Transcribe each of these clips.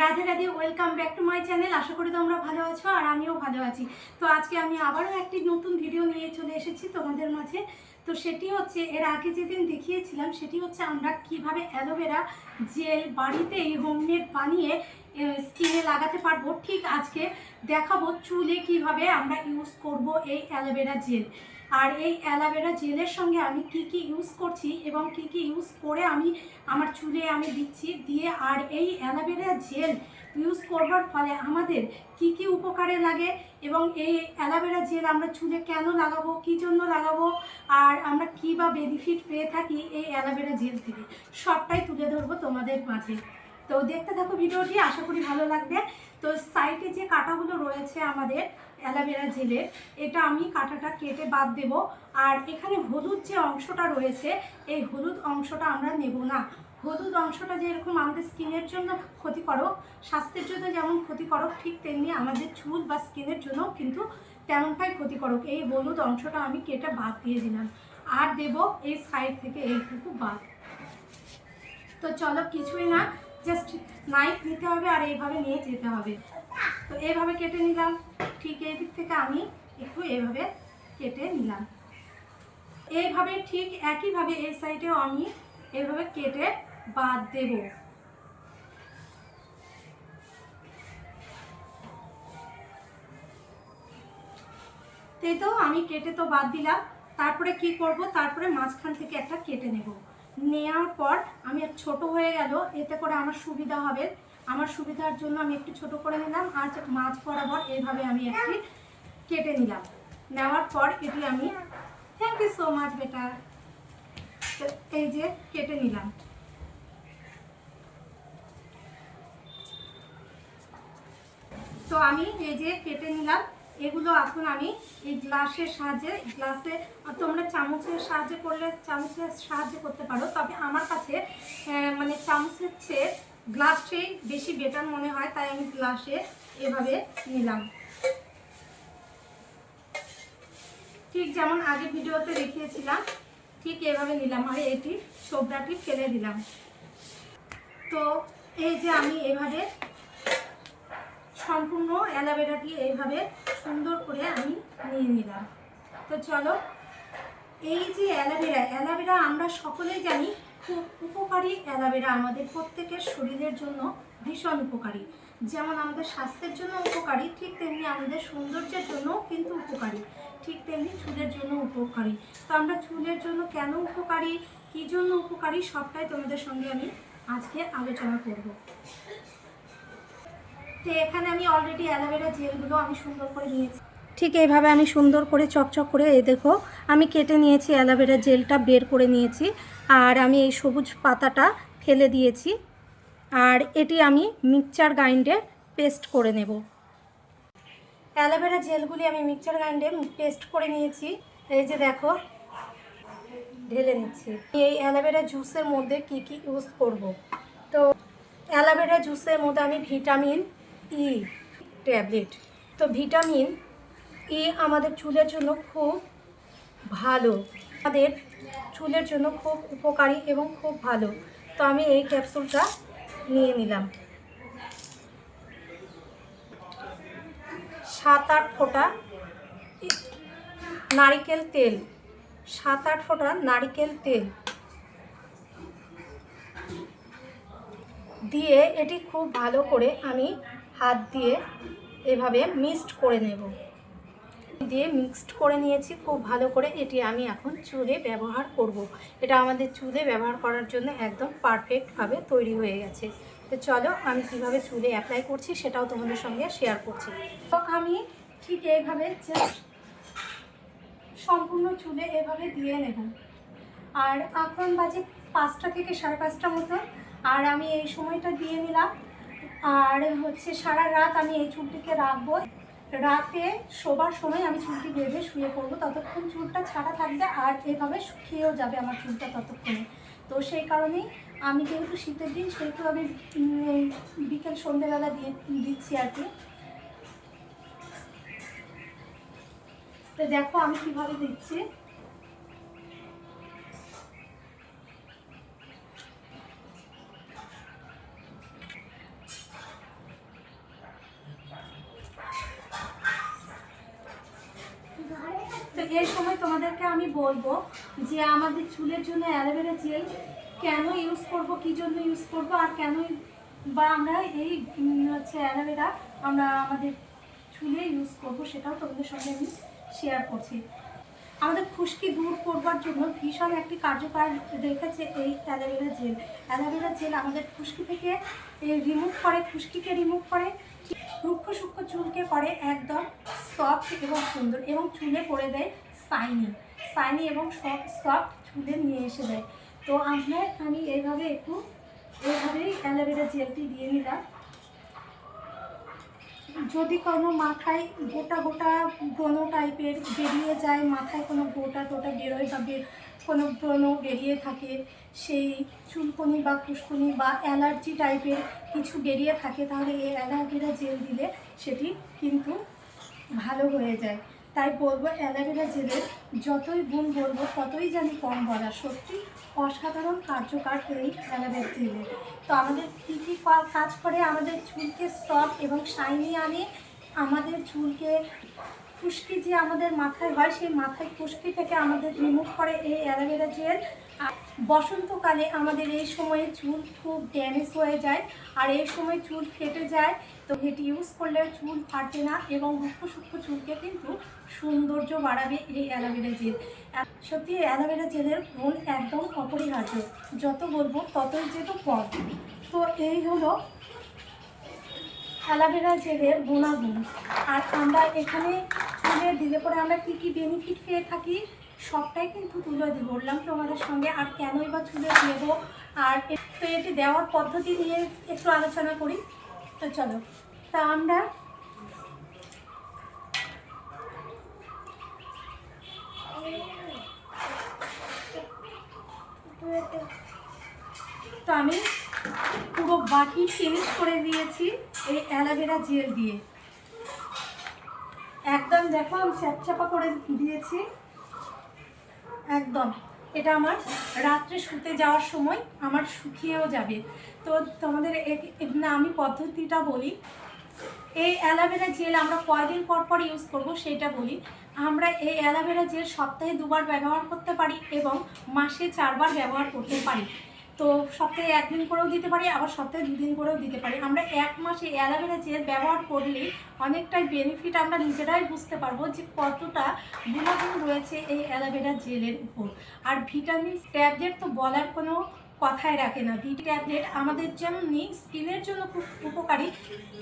Radhe Radhe welcome back to my channel আশা করি তোমরা ভালো আছো আর আমিও ভালো আছি। তো আজকে আমি আবারও একটি নতুন ভিডিও নিয়ে চলে এসেছি তোমাদের মাঝে। তো সেটি হচ্ছে, এর আগে যেদিন দেখিয়েছিলাম, সেটি হচ্ছে আমরা কীভাবে অ্যালোভেরা জেল বাড়িতেই হোমমেড বানিয়ে স্কিনে লাগাতে পারব। ঠিক আজকে দেখাবো চুলে কীভাবে আমরা ইউজ করব এই অ্যালোভেরা জেল। আর এই অ্যালোভেরা জেলের সঙ্গে আমি কি কি ইউজ করছি এবং কি কি ইউজ করে আমি আমার চুলে আমি দিচ্ছি দিয়ে আর এই অ্যালোভেরা জেল ইউজ করবার ফলে আমাদের কি কি উপকারে লাগে এবং এই অ্যালোভেরা জেল আমরা চুলে কেন লাগাবো, কী জন্য লাগাবো, আর আমরা কী বা বেনিফিট পেয়ে থাকি এই অ্যালোভেরা জেল থেকে? সবটাই তুলে ধরবো তোমাদের মাঝে। তো দেখতে থাকো ভিডিওটি, আশা করি ভালো লাগবে। তো সাইডে যে কাটাগুলো রয়েছে আমাদের অ্যালোভেরা জেলের এটা আমি কাঁটাটা কেটে বাদ দেব। আর এখানে হলুদ যে অংশটা রয়েছে, এই হলুদ অংশটা আমরা নেব না। হলুদ অংশটা যেরকম আমাদের স্কিনের জন্য ক্ষতিকারক, স্বাস্থ্যের জন্য যেমন ক্ষতিকারক, ঠিক তেমনি আমাদের চুল বা স্কিনের জন্য কিন্তু তেমনটাই ক্ষতিকারক। এই হলুদ অংশটা আমি কেটে বাদ দিয়ে দিলাম। আর দেব এই সাইড থেকে এইটুকু বাদ। তো চলো কিছুই না জাস্ট নাইফ নিতে হবে আর এইভাবে নিয়ে যেতে হবে। তো এইভাবে কেটে নিলাম। ঠিক এই দিক থেকে আমি একটু এইভাবে কেটে নিলাম। এইভাবে ঠিক একইভাবে এই সাইডেও আমি এইভাবে কেটে বাদ দেব। এই তো আমি কেটে তো বাদ দিলাম। তারপরে কি করব? তারপরে মাঝখান থেকে একটা কেটে নেব। নেওয়ার পর আমি ছোট হয়ে গেল, এতে করে আমার সুবিধা হবে। আমার সুবিধার জন্য আমি একটু ছোট করে নিলাম, আর মাছ বরাবর এইভাবে আমি একটি কেটে নিলাম। নেওয়ার পর এটি আমি থ্যাংক ইউ সো মাচ বেটা। তো এই যে কেটে নিলাম। তো আমি এই যে কেটে নিলাম এগুলো এখন আমি এই গ্লাসের সাহায্যে, গ্লাসে তোমরা চামচের সাহায্যে করলে চামচের সাহায্যে করতে পারো। তবে আমার কাছে মানে চামচের চেয়ে গ্লাসটাই বেশি বেটার মনে হয়, তাই আমি গ্লাসে এভাবে নিলাম। ঠিক যেমন আগে ভিডিওতে দেখিয়েছিলাম, ঠিক এভাবে নিলাম আর এটি ছোবড়াটি ফেলে দিলাম। তো এই যে আমি এভাবে সম্পূর্ণ অ্যালোভেরাটি এইভাবে সুন্দর করে আমি নিয়ে নিলাম। তো চলো, এই যে অ্যালোভেরা অ্যালোভেরা আমরা সকলেই জানি খুব উপকারী অ্যালোভেরা আমাদের প্রত্যেকের শরীরের জন্য ভীষণ উপকারী। যেমন আমাদের স্বাস্থ্যের জন্য উপকারী, ঠিক তেমনি আমাদের সৌন্দর্যের জন্য কিন্তু উপকারী। ঠিক তেমনি চুলের জন্য উপকারী। তো আমরা চুলের জন্য কেন উপকারী, কী জন্য উপকারী, সবটাই তোমাদের সঙ্গে আমি আজকে আলোচনা করব। তো এখানে আমি অলরেডি অ্যালোভেরা জেলগুলো আমি সুন্দর করে নিয়েছি। ঠিক এইভাবে আমি সুন্দর করে চকচক করে, এই দেখো, আমি কেটে নিয়েছি অ্যালোভেরা জেলটা, বের করে নিয়েছি। আর আমি এই সবুজ পাতাটা ফেলে দিয়েছি। আর এটি আমি মিক্সচার গ্রাইন্ডে পেস্ট করে নেব। অ্যালোভেরা জেলগুলি আমি মিক্সচার গ্রাইন্ডে পেস্ট করে নিয়েছি। এই যে দেখো, ঢেলে নিচ্ছি। এই অ্যালোভেরা জুসের মধ্যে কি কি ইউজ করব? তো অ্যালোভেরা জুসের মধ্যে আমি ভিটামিন ই ট্যাবলেট। তো ভিটামিন ই আমাদের চুলের জন্য খুব ভালো। আমাদের চুলের জন্য খুব উপকারী এবং খুব ভালো। তো আমি এই ক্যাপসুলটা নিয়ে নিলাম। সাত আট ফোঁটা নারিকেল তেল। সাত আট ফোঁটা নারিকেল তেল। দিয়ে এটি খুব ভালো করে আমি হাত দিয়ে এভাবে মিক্সড করে নেব। দিয়ে মিক্সড করে নিয়েছি, খুব ভালো করে এটি আমি এখন চুলে ব্যবহার করব। এটা আমাদের চুলে ব্যবহার করার জন্য একদম পারফেক্টভাবে তৈরি হয়ে গেছে। তো চলো আমি কীভাবে চুলে অ্যাপ্লাই করছি সেটাও তোমাদের সঙ্গে শেয়ার করছি। আমি ঠিক এইভাবে সম্পূর্ণ চুলে এভাবে দিয়ে নেব। আর এখন বাজে পাঁচটা থেকে সাড়ে পাঁচটা মতো আর আমি এই সময়টা দিয়ে নিলাম। আর হচ্ছে সারা রাত আমি এই চুলটিকে রাখব। রাতে শোবার সময় আমি চুলটি বেঁধে শুয়ে পড়ব। ততক্ষণ চুলটা ছাড়া থাকবে আর এভাবে শুকিয়েও যাবে আমার চুলটা ততক্ষণে। তো সেই কারণেই আমি যেহেতু শীতের দিন, সেহেতু আমি বিকেল সন্ধ্যেবেলা দিয়ে দিচ্ছি আর কি। তো দেখো আমি কীভাবে দিচ্ছি। এই সময় তোমাদেরকে আমি বলব যে আমাদের চুলের জন্য অ্যালোভেরা জেল কেন ইউজ করব, কি জন্য ইউজ করব, আর কেন বা আমরা এই হচ্ছে অ্যালোভেরা আমরা আমাদের চুলে ইউজ করব সেটাও তোমাদের সঙ্গে আমি শেয়ার করছি। আমাদের খুশকি দূর করবার জন্য ভীষণ একটি কার্যকর রেখেছে এই অ্যালোভেরা জেল। অ্যালোভেরা জেল আমাদের খুশকি থেকে রিমুভ করে, খুশকিকে রিমুভ করে, রুক্ষ সূক্ষ্ম চুলকে করে একদম সফট এবং সুন্দর এবং চুলে করে দেয় সাইনি সাইনি এবং সফট চুলে নিয়ে এসে দেয়। তো আমরা আমি এইভাবে একটু এইভাবেই অ্যালোভেরা জেলটি দিয়ে নিলাম। যদি কোনো মাথায় গোটা গোটা ব্রণ টাইপের বেরিয়ে যায়, মাথায় কোনো গোটা টোটা বেরোয় বা কোনো ব্রণ বেরিয়ে থাকে, সেই চুলকনি বা ফুসকুনি বা অ্যালার্জি টাইপের কিছু বেরিয়ে থাকে, তাহলে এই অ্যালোভেরা জেল দিলে সেটি কিন্তু ভালো হয়ে যায়। তাই বলব অ্যালোভেরা জেলের যতই গুণ বলব, ততই জানি কম বলা সত্যি অসাধারণ কার্যকর এই অ্যালোভেরা জেলে। তো আমাদের কী কী কাজ করে? আমাদের চুলকে সফট এবং শাইনি আনে, আমাদের চুলকে খুশকি যে আমাদের মাথায় হয়, সেই মাথায় খুশকি থেকে আমাদের রিমুভ করে এই অ্যালোভেরা জেল। বসন্তকালে আমাদের এই সময়ে চুল খুব ড্যামেজ হয়ে যায়, আর এই সময় চুল ফেটে যায়। তো এটি ইউজ করলে চুল ফাটে না এবং রুক্ষ সূক্ষ্ম চুলকে কিন্তু সৌন্দর্য বাড়াবে এই অ্যালোভেরা জেল। সত্যি অ্যালোভেরা জেলের গুণ একদম অপরিহার্য। যত বলব, ততই যেত কম। তো এই হলো অ্যালোভেরা জেলের গুণাগুণ। আর আমরা এখানে তুলে দিলে পরে আমরা কী কী বেনিফিট পেয়ে থাকি, সবটাই কিন্তু তুলে দিয়ে বললাম তোমাদের সঙ্গে আর কেনই বা চুলে দেবো। আর তো এটি দেওয়ার পদ্ধতি নিয়ে একটু আলোচনা করি। তো চলো, তা আমরা তো আমি পুরো বাটি ফিনিশ করে দিয়েছি এই অ্যালোভেরা জেল দিয়ে। একদম দেখো আমি চ্যাপচাপা করে দিয়েছি। একদম। এটা আমার রাত্রে শুতে যাওয়ার সময় আমার শুকিয়েও যাবে। তো তোমাদের আমি পদ্ধতিটা বলি। এই অ্যালোভেরা জেল আমরা কয়দিন পর পর ইউজ করব সেটা বলি। আমরা এই অ্যালোভেরা জেল সপ্তাহে দুবার ব্যবহার করতে পারি এবং মাসে চারবার ব্যবহার করতে পারি। তো সপ্তাহে একদিন করেও দিতে পারি, আবার সপ্তাহে দুদিন করেও দিতে পারি। আমরা এক মাসে অ্যালোভেরা জেল ব্যবহার করলে অনেকটাই বেনিফিট আমরা নিজেরাই বুঝতে পারব যে কতটা গুণাগুণ রয়েছে এই অ্যালোভেরা জেলের উপর। আর ভিটামিন, ট্যাবলেট তো বলার কোনো কথাই রাখে না। ভি ট্যাবলেট আমাদের যেমনি স্কিনের জন্য খুব উপকারী।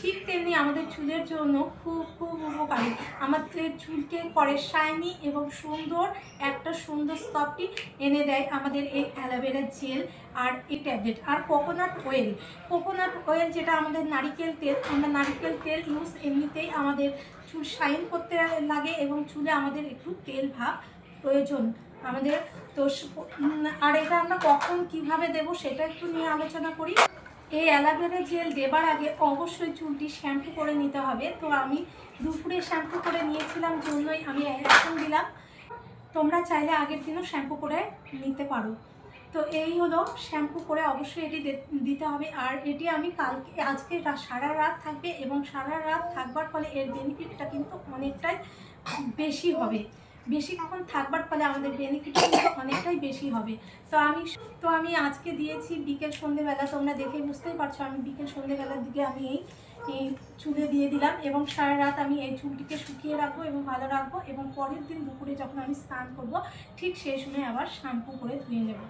ঠিক তেমনি আমাদের চুলের জন্য খুব খুব উপকারী। আমাদের চুলকে করে শাইনি এবং সুন্দর একটা সুন্দর স্তপটি এনে দেয় আমাদের এই অ্যালোভেরা জেল আর এই ট্যাবলেট। আর কোকোনাট অয়েল। কোকোনাট অয়েল যেটা আমাদের নারিকেল তেল, আমরা নারিকেল তেল ইউজ এমনিতেই আমাদের চুল শাইন করতে লাগে এবং চুলে আমাদের একটু তেল ভাব প্রয়োজন। আমাদের, তো আর এটা আমরা কখন কীভাবে দেব সেটা একটু নিয়ে আলোচনা করি। এই অ্যালোভেরা জেল দেবার আগে অবশ্যই চুলটি শ্যাম্পু করে নিতে হবে। তো আমি দুপুরে শ্যাম্পু করে নিয়েছিলাম, জন্যই আমি এখন দিলাম। তোমরা চাইলে আগের দিনও শ্যাম্পু করে নিতে পারো। তো এই হলো শ্যাম্পু করে অবশ্যই এটি দিতে হবে। আর এটি আমি কালকে, আজকে সারা রাত থাকবে এবং সারা রাত থাকবার ফলে এর বেনিফিটটা কিন্তু অনেকটাই বেশি হবে। বেশিক্ষণ থাকবার ফলে আমাদের বেনিফিট অনেকটাই বেশি হবে। তো আমি তো আমি আজকে দিয়েছি বিকেল সন্ধেবেলা, তোমরা দেখে বুঝতেই পারছ আমি বিকেল সন্ধেবেলার দিকে আমি এই চুলে দিয়ে দিলাম এবং সারা রাত আমি এই চুলটিকে শুকিয়ে রাখব এবং ভালো রাখব এবং পরের দিন দুপুরে যখন আমি স্নান করব, ঠিক সেই সময় আবার শ্যাম্পু করে ধুয়ে নেব।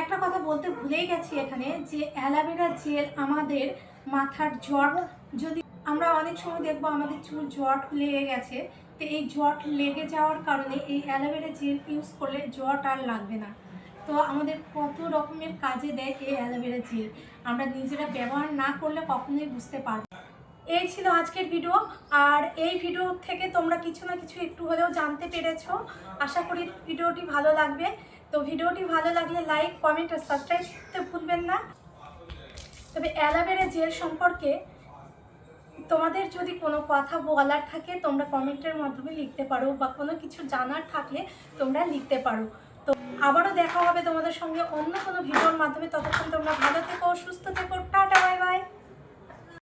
একটা কথা বলতে ভুলেই গেছি এখানে যে অ্যালোভেরা জেল আমাদের মাথার জট যদি আমরা অনেক সময় দেখব আমাদের চুল জট লেগে গেছে তো এই জট লেগে যাওয়ার কারণে এই অ্যালোভেরা জেল ইউজ করলে জট আর লাগবে না। তো আমাদের কত রকমের কাজে দেয় এই অ্যালোভেরা জেল? আমরা নিজেরা ব্যবহার না করলে কখনোই বুঝতে পারব এই ছিল আজকের ভিডিও। আর এই ভিডিও থেকে তোমরা কিছু না কিছু একটু হলেও জানতে পেরেছ। আশা করি ভিডিওটি ভালো লাগবে। তো ভিডিওটি ভালো লাগলে লাইক, কমেন্ট আর সাবস্ক্রাইব করতে ভুলবেন না। তবে অ্যালোভেরা জেল সম্পর্কে তোমাদের যদি কোনো কথা বলার থাকে, তোমরা কমেন্টের মাধ্যমে লিখতে পারো বা কোনো কিছু জানার থাকলে তোমরা লিখতে পারো। তো আবারও দেখা হবে তোমাদের সঙ্গে অন্য কোনো ভিডিওর মাধ্যমে। ততক্ষণ তোমরা ভালো থেকো, সুস্থ থেকো।